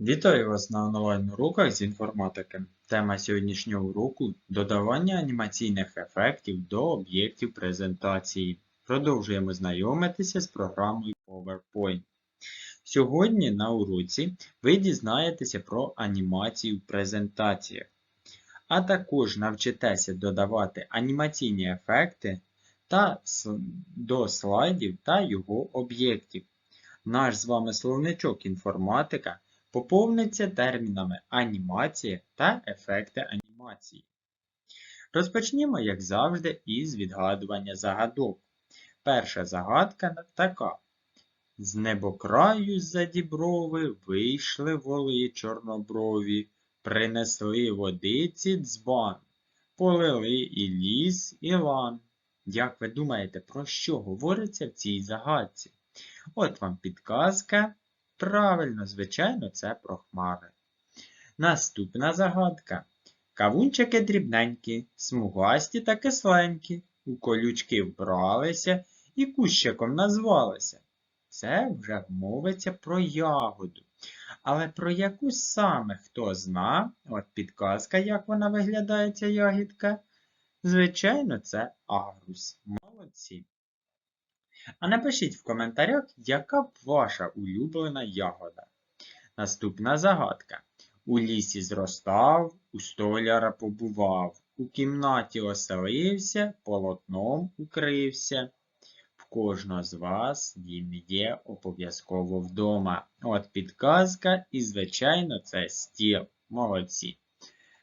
Вітаю вас на онлайн-уроках з інформатики. Тема сьогоднішнього уроку – додавання анімаційних ефектів до об'єктів презентації. Продовжуємо знайомитися з програмою PowerPoint. Сьогодні на уроці ви дізнаєтеся про анімацію в презентаціях, а також навчитеся додавати анімаційні ефекти та до слайдів та його об'єктів. Наш з вами словничок інформатика поповниться термінами анімація та ефекти анімації. Розпочнімо, як завжди, із відгадування загадок. Перша загадка така. З небокраю з-за діброви вийшли воли чорноброві, принесли водиці дзбан, полили і ліс, і лан. Як ви думаєте, про що говориться в цій загадці? От вам підказка. Правильно, звичайно, це про хмари. Наступна загадка. Кавунчики дрібненькі, смугасті та кисленькі, у колючки вбралися і кущиком назвалися. Це вже мовиться про ягоду. Але про яку саме хто зна, от підказка, як вона виглядає, ця ягідка. Звичайно, це агрус. Молодці. А напишіть в коментарях, яка б ваша улюблена ягода. Наступна загадка. У лісі зростав, у столяра побував, у кімнаті оселився, полотном укрився. В кожного з вас він є обов'язково вдома. От підказка, і, звичайно, це стіл. Молодці.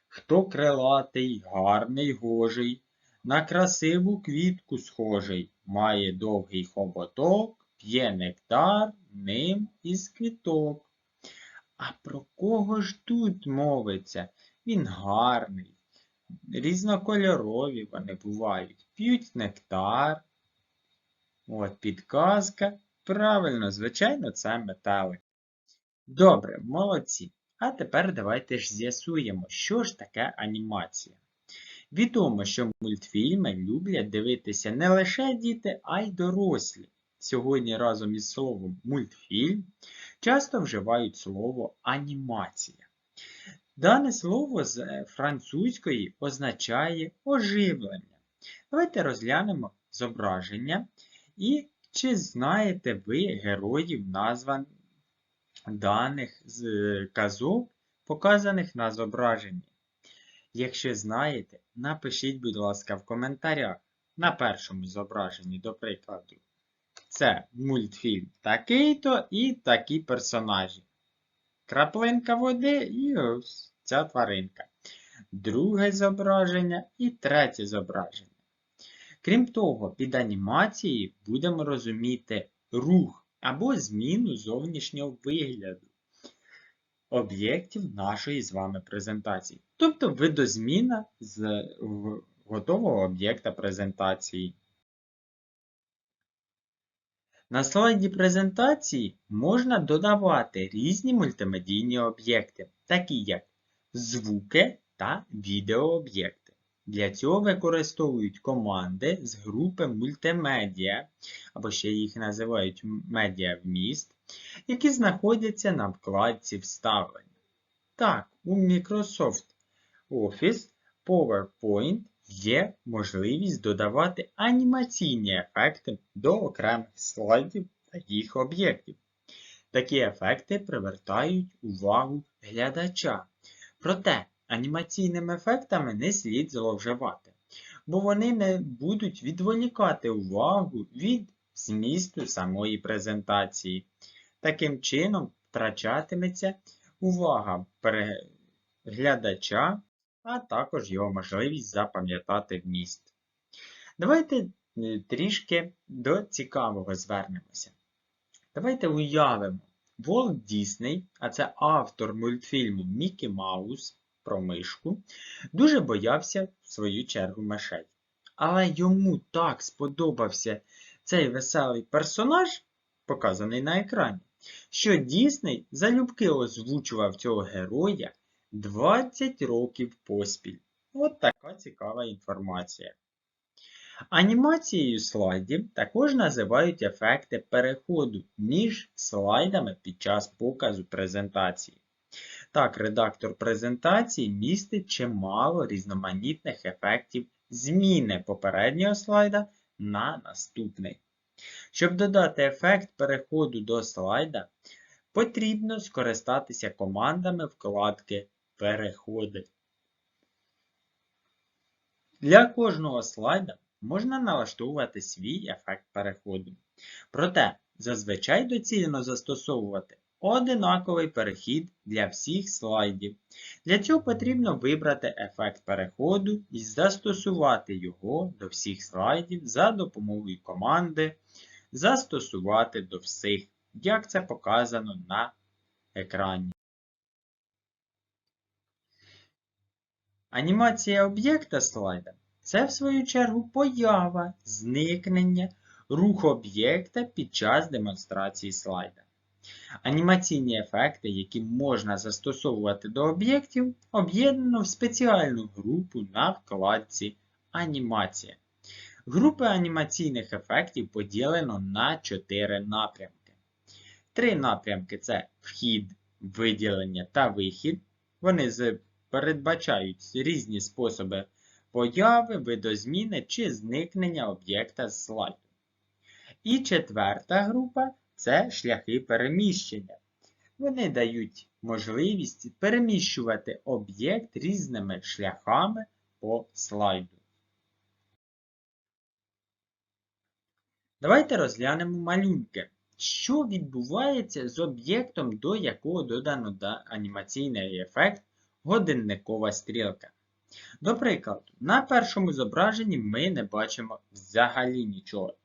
Хто крилатий, гарний, гожий, на красиву квітку схожий, має довгий хоботок, п'є нектар ним із квіток. А про кого ж тут мовиться? Він гарний, різнокольорові вони бувають, п'ють нектар. От підказка. Правильно, звичайно, це метелик. Добре, молодці. А тепер давайте ж з'ясуємо, що ж таке анімація. Відомо, що мультфільми люблять дивитися не лише діти, а й дорослі. Сьогодні разом із словом мультфільм часто вживають слово анімація. Дане слово з французької означає оживлення. Давайте розглянемо зображення і чи знаєте ви героїв назван даних е, казок, показаних на зображенні. Якщо знаєте, напишіть, будь ласка, в коментарях на першому зображенні, до прикладу. Це мультфільм такий-то і такі персонажі. Краплинка води і ось ця тваринка. Друге зображення і третє зображення. Крім того, під анімацією будемо розуміти рух або зміну зовнішнього вигляду об'єктів нашої з вами презентації. Тобто видозміна з готового об'єкта презентації. На слайді презентації можна додавати різні мультимедійні об'єкти, такі як звуки та відеооб'єкти. Для цього використовують команди з групи мультимедіа, або ще їх називають медіа вміст, які знаходяться на вкладці вставлення. Так, у Microsoft Office PowerPoint є можливість додавати анімаційні ефекти до окремих слайдів та їх об'єктів. Такі ефекти привертають увагу глядача. Проте анімаційними ефектами не слід зловживати, бо вони не будуть відволікати увагу від змісту самої презентації. Таким чином втрачатиметься увага переглядача, а також його можливість запам'ятати вміст. Давайте е, трішки до цікавого звернемося. Давайте уявимо, Волт Дісней, а це автор мультфільму Мікі Маус про мишку, дуже боявся в свою чергу мишей. Але йому так сподобався цей веселий персонаж, показаний на екрані, що Дісней залюбки озвучував цього героя 20 років поспіль. От така цікава інформація. Анімацією слайдів також називають ефекти переходу між слайдами під час показу презентації. Так, редактор презентації містить чимало різноманітних ефектів зміни попереднього слайда на наступний. Щоб додати ефект переходу до слайда, потрібно скористатися командами вкладки Переходи. Для кожного слайда можна налаштовувати свій ефект переходу. Проте, зазвичай доцільно застосовувати одинаковий перехід для всіх слайдів. Для цього потрібно вибрати ефект переходу і застосувати його до всіх слайдів за допомогою команди Застосувати до всіх, як це показано на екрані. Анімація об'єкта слайда це, в свою чергу, поява, зникнення, рух об'єкта під час демонстрації слайда. Анімаційні ефекти, які можна застосовувати до об'єктів, об'єднано в спеціальну групу на вкладці Анімація. Групи анімаційних ефектів поділено на 4 напрямки. Три напрямки це вхід, виділення та вихід. Вони передбачають різні способи появи, видозміни чи зникнення об'єкта з слайду. І четверта група це шляхи переміщення. Вони дають можливість переміщувати об'єкт різними шляхами по слайду. Давайте розглянемо малюнки. Що відбувається з об'єктом, до якого додано анімаційний ефект годинникова стрілка. До прикладу, на першому зображенні ми не бачимо взагалі нічого.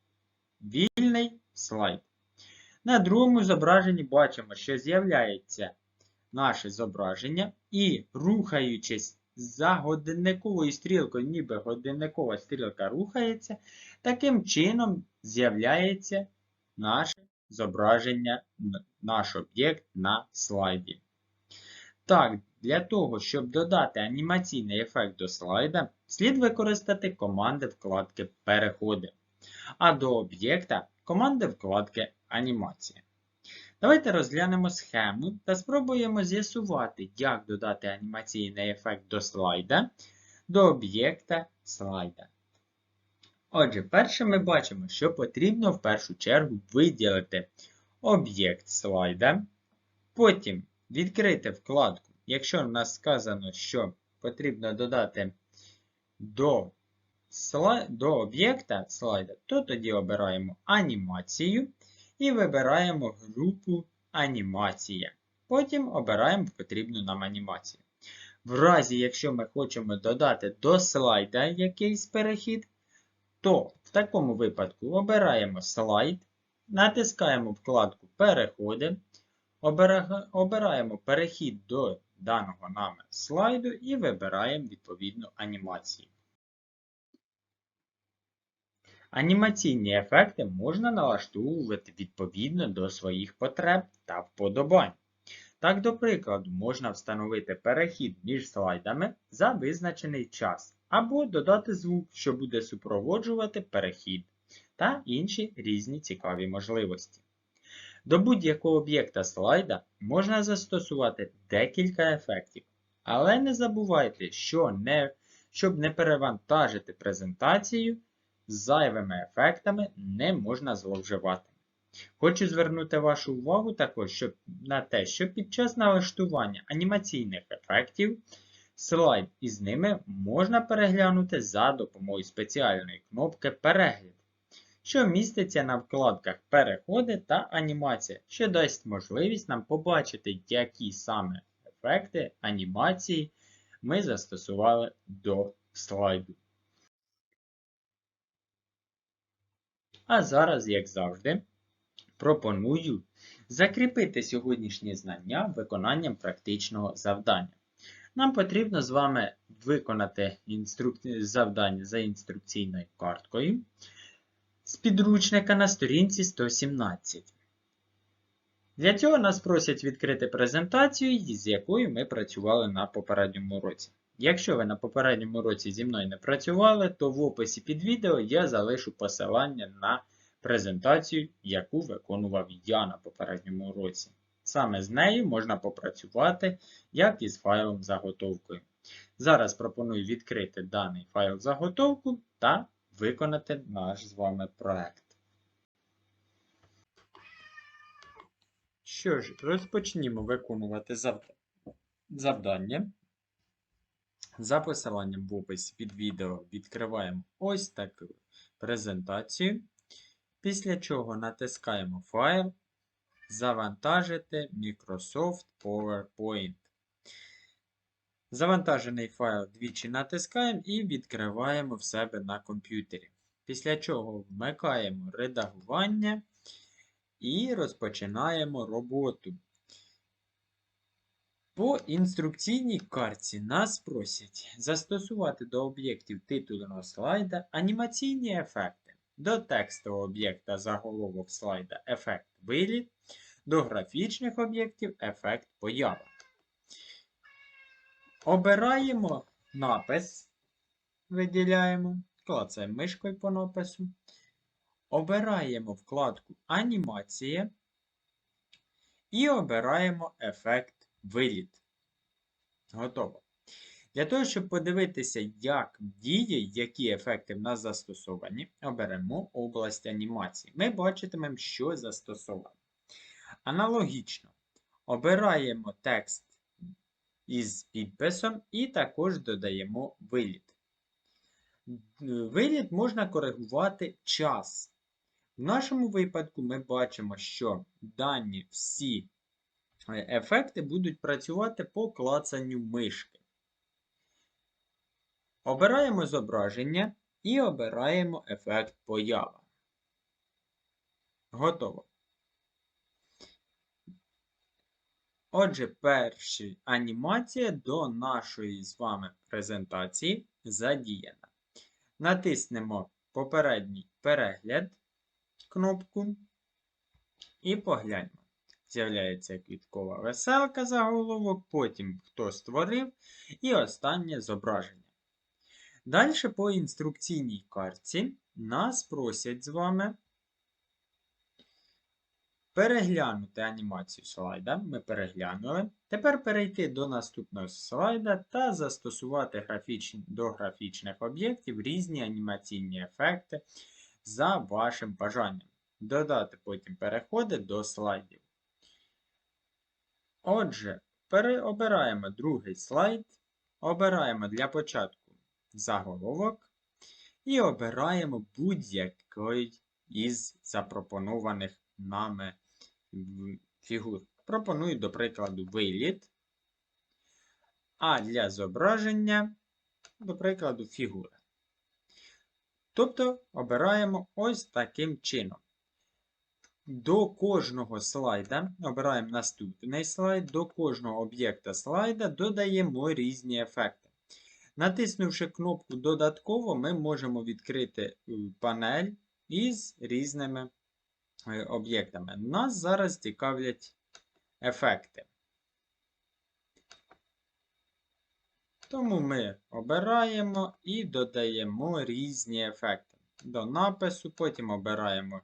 Вільний слайд. На другому зображенні бачимо, що з'являється наше зображення, і, рухаючись за годинниковою стрілкою, ніби годинникова стрілка рухається, таким чином з'являється наше зображення, наш об'єкт на слайді. Так, для того, щоб додати анімаційний ефект до слайда, слід використати команди вкладки Переходи, а до об'єкта команди вкладки Анімація. Давайте розглянемо схему та спробуємо з'ясувати, як додати анімаційний ефект до слайда, до об'єкта слайда. Отже, перше ми бачимо, що потрібно в першу чергу виділити об'єкт слайда, потім відкрити вкладку. Якщо в нас сказано, що потрібно додати до до об'єкта слайда, то тоді обираємо анімацію і вибираємо групу анімація. Потім обираємо потрібну нам анімацію. В разі, якщо ми хочемо додати до слайда якийсь перехід, то в такому випадку обираємо слайд, натискаємо вкладку Переходи, обираємо перехід до даного нами слайду і вибираємо відповідну анімацію. Анімаційні ефекти можна налаштовувати відповідно до своїх потреб та вподобань. Так, до прикладу, можна встановити перехід між слайдами за визначений час, або додати звук, що буде супроводжувати перехід, та інші різні цікаві можливості. До будь-якого об'єкта слайда можна застосувати декілька ефектів, але не забувайте, що не, щоб не перевантажити презентацію, зайвими ефектами не можна зловживати. Хочу звернути вашу увагу також щоб, на те, що під час налаштування анімаційних ефектів слайд із ними можна переглянути за допомогою спеціальної кнопки Перегляд, що міститься на вкладках Переходи та анімація, що дасть можливість нам побачити, які саме ефекти анімації ми застосували до слайду. А зараз, як завжди, пропоную закріпити сьогоднішні знання виконанням практичного завдання. Нам потрібно з вами виконати інструк... завдання за інструкційною карткою з підручника на сторінці 117. Для цього нас просять відкрити презентацію, з якою ми працювали на попередньому році. Якщо ви на попередньому році зі мною не працювали, то в описі під відео я залишу посилання на презентацію, яку виконував я на попередньому році. Саме з нею можна попрацювати, як із файлом заготовкою. Зараз пропоную відкрити даний файл заготовку та виконати наш з вами проект. Що ж, розпочнімо виконувати завдання. За посиланням в описі під відео відкриваємо ось таку презентацію. Після чого натискаємо файл Завантажити Microsoft PowerPoint. Завантажений файл двічі натискаємо і відкриваємо в себе на комп'ютері. Після чого вмикаємо редагування і розпочинаємо роботу. По інструкційній картці нас просять застосувати до об'єктів титульного слайда анімаційні ефекти. До текстового об'єкта заголовок слайда ефект виліт, до графічних об'єктів ефект поява. Обираємо напис, виділяємо, клацаємо мишкою по напису. Обираємо вкладку Анімація і обираємо ефект виліт. Готово. Для того, щоб подивитися, як діє, які ефекти в нас застосовані, оберемо область анімації. Ми бачитимемо, що застосовано. Аналогічно обираємо текст із підписом і також додаємо виліт. Виліт можна коригувати час. В нашому випадку ми бачимо, що дані всі ефекти будуть працювати по клацанню мишки. Обираємо зображення і обираємо ефект поява. Готово. Отже, перша анімація до нашої з вами презентації задіяна. Натиснемо попередній перегляд кнопку і погляньмо. З'являється квіткова веселка заголовок, потім хто створив, і останнє зображення. Далі по інструкційній картці нас просять з вами переглянути анімацію слайда. Ми переглянули. Тепер перейти до наступного слайда та застосувати графічні, до графічних об'єктів різні анімаційні ефекти за вашим бажанням. Додати потім переходи до слайдів. Отже, переобираємо другий слайд. Обираємо для початку заголовок і обираємо будь-який із запропонованих нами фігур. Пропоную, до прикладу, виліт. А для зображення, до прикладу, фігура. Тобто обираємо ось таким чином. До кожного слайда, обираємо наступний слайд, до кожного об'єкта слайда додаємо різні ефекти. Натиснувши кнопку Додатково, ми можемо відкрити е, панель із різними е, об'єктами. Нас зараз цікавлять ефекти. Тому ми обираємо і додаємо різні ефекти. До напису, потім обираємо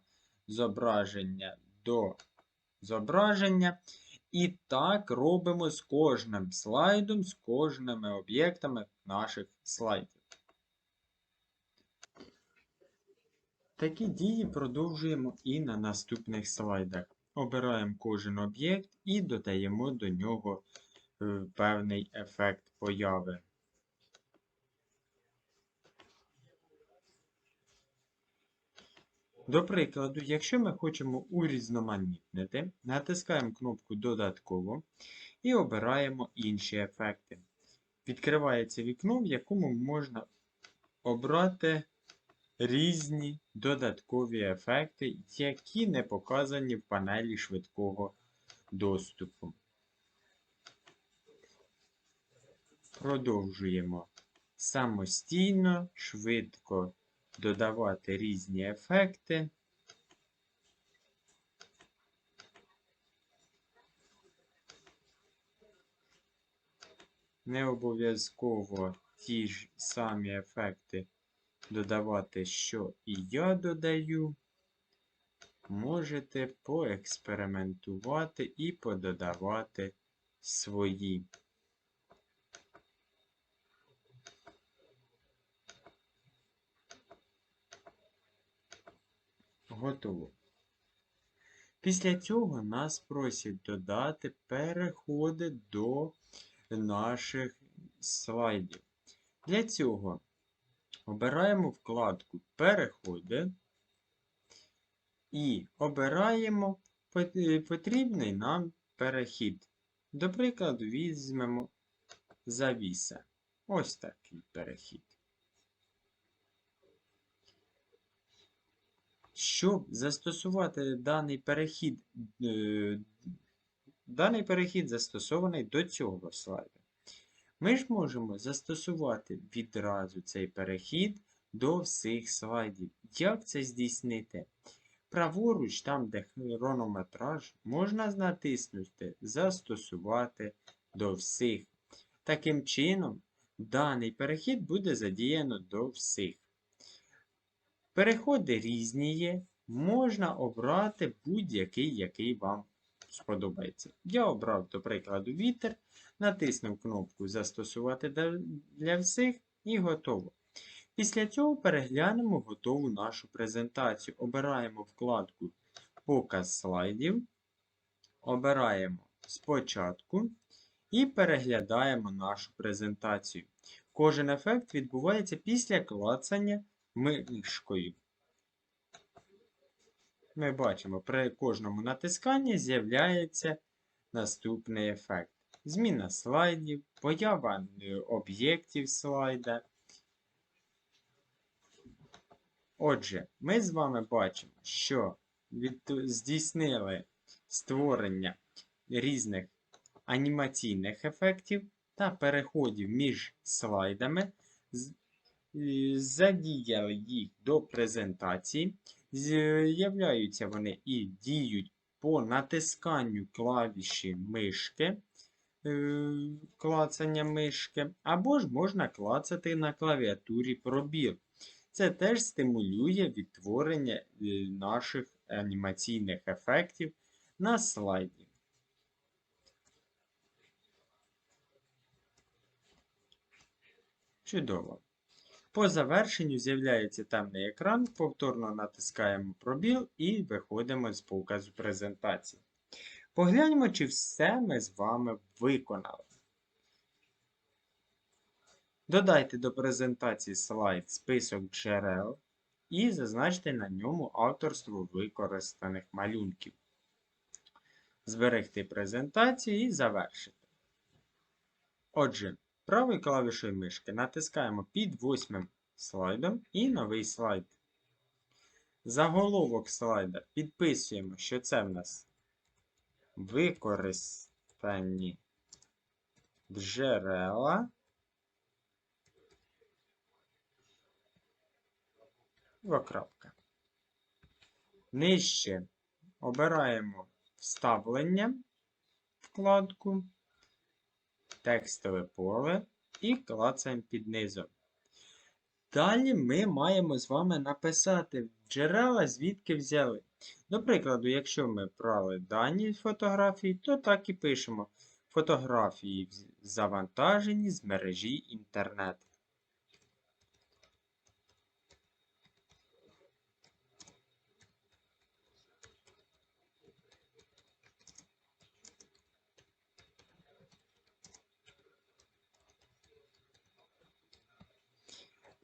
зображення до зображення. І так робимо з кожним слайдом, з кожними об'єктами наших слайдів. Такі дії продовжуємо і на наступних слайдах. Обираємо кожен об'єкт і додаємо до нього е, певний ефект появи. До прикладу, якщо ми хочемо урізноманітнити, натискаємо кнопку Додатково і обираємо інші ефекти. Відкривається вікно, в якому можна обрати різні додаткові ефекти, які не показані в панелі швидкого доступу. Продовжуємо самостійно, швидко додавати різні ефекти. Не обов'язково ті ж самі ефекти додавати, що і я додаю. можете поекспериментувати і пододавати свої. Готово. Після цього нас просять додати переходи до наших слайдів. Для цього обираємо вкладку Переходи і обираємо потрібний нам перехід. До прикладу, візьмемо завіса. Ось такий перехід. Щоб застосувати даний перехід, е, даний перехід застосований до цього слайду. Ми ж можемо застосувати відразу цей перехід до всіх слайдів. Як це здійснити? Праворуч, там, де хронометраж, можна натиснути Застосувати до всіх. Таким чином, даний перехід буде задіяно до всіх. Переходи різні є, можна обрати будь-який, який вам сподобається. Я обрав, до прикладу, вітер, натиснув кнопку Застосувати для- всіх і готово. Після цього переглянемо готову нашу презентацію. Обираємо вкладку Показ слайдів, обираємо спочатку і переглядаємо нашу презентацію. Кожен ефект відбувається після клацання мишкою. Ми бачимо, при кожному натисканні з'являється наступний ефект. Зміна слайдів, поява об'єктів слайда. Отже, ми з вами бачимо, що здійснили створення різних анімаційних ефектів та переходів між слайдами, задіяли їх до презентації. З'являються вони і діють по натисканню клавіші мишки, е, клацання мишки, або ж можна клацати на клавіатурі пробіл. Це теж стимулює відтворення е, наших анімаційних ефектів на слайді. Чудово. По завершенню з'являється темний екран, повторно натискаємо пробіл і виходимо з показу презентації. Погляньмо, чи все ми з вами виконали. Додайте до презентації слайд список джерел і зазначте на ньому авторство використаних малюнків. Зберегти презентацію і завершити. Отже, правою клавішою мишки натискаємо під восьмим слайдом і новий слайд. Заголовок слайда підписуємо, що це в нас використані джерела. Двокрапка. Нижче обираємо вставлення вкладку, текстове поле і клацаємо під низом. Далі ми маємо з вами написати джерела, звідки взяли. До прикладу, якщо ми брали дані фотографії, то так і пишемо. Фотографії завантажені з мережі інтернет.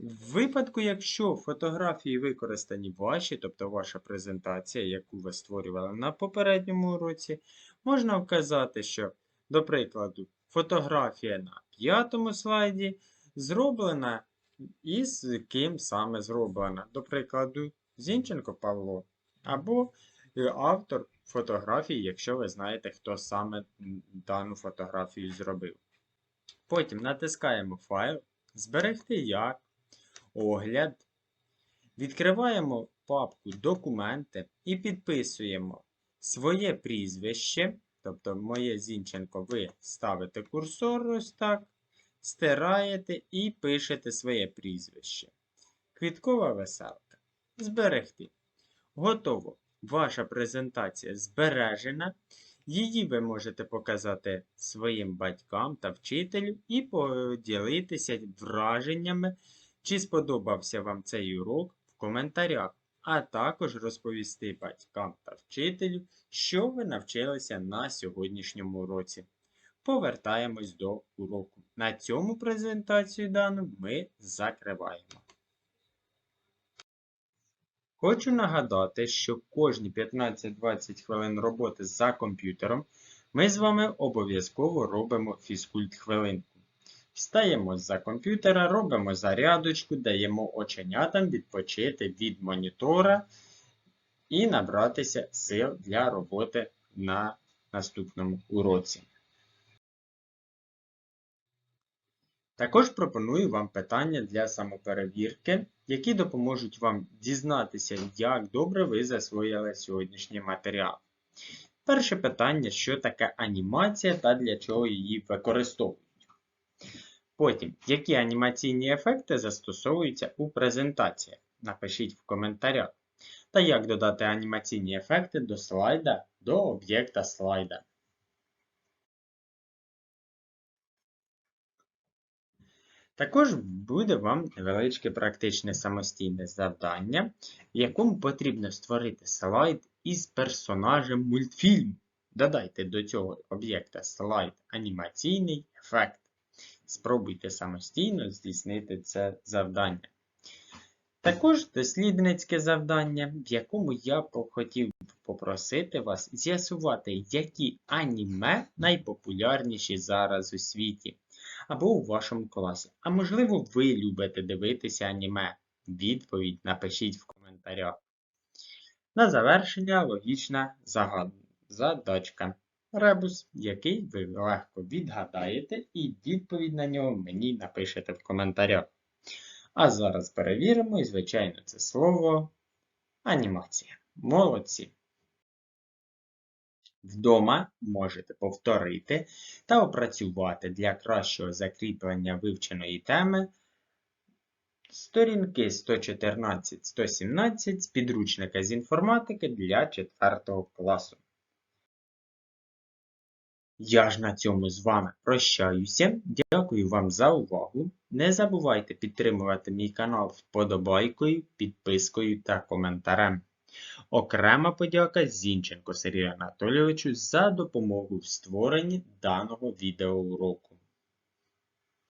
В випадку, якщо фотографії використані ваші, тобто ваша презентація, яку ви створювали на попередньому уроці, можна вказати, що, до прикладу, фотографія на п'ятому слайді зроблена і з ким саме зроблена. До прикладу, Зінченко Павло або е, автор фотографії, якщо ви знаєте, хто саме дану фотографію зробив. Потім натискаємо файл, зберегти як огляд. Відкриваємо папку Документи і підписуємо своє прізвище, тобто моє Зінченко, ви ставите курсор ось так, стираєте і пишете своє прізвище. Квіткова веселка. Зберегти. Готово. ваша презентація збережена. Її ви можете показати своїм батькам та вчителю і поділитися враженнями, чи сподобався вам цей урок в коментарях, а також розповісти батькам та вчителю, що ви навчилися на сьогоднішньому уроці. Повертаємось до уроку. На цьому презентацію дану ми закриваємо. Хочу нагадати, що кожні 15-20 хвилин роботи за комп'ютером ми з вами обов'язково робимо фізкульт-хвилинку. Встаємо за комп'ютера, робимо зарядочку, даємо оченятам відпочити від монітора і набратися сил для роботи на наступному уроці. Також пропоную вам питання для самоперевірки, які допоможуть вам дізнатися, як добре ви засвоїли сьогоднішній матеріал. Перше питання, що таке анімація та для чого її використовують. Потім, які анімаційні ефекти застосовуються у презентаціях. Напишіть в коментарях. Та як додати анімаційні ефекти до слайда до об'єкта слайда. Також буде вам невеличке практичне самостійне завдання, в якому потрібно створити слайд із персонажем мультфільму. Додайте до цього об'єкта слайд анімаційний ефект. Спробуйте самостійно здійснити це завдання. Також дослідницьке завдання, в якому я хотів попросити вас з'ясувати, які аніме найпопулярніші зараз у світі або у вашому класі. А можливо, ви любите дивитися аніме. Відповідь напишіть в коментарях. На завершення логічна задачка. Ребус, який ви легко відгадаєте, і відповідь на нього мені напишете в коментарях. А зараз перевіримо, і, звичайно, це слово анімація. Молодці! Вдома можете повторити та опрацювати для кращого закріплення вивченої теми сторінки 114-117 з підручника з інформатики для 4 класу. Я ж на цьому з вами прощаюся. Дякую вам за увагу. Не забувайте підтримувати мій канал вподобайкою, підпискою та коментарем. Окрема подяка Зінченко Сергію Анатолійовичу за допомогу в створенні даного відеоуроку.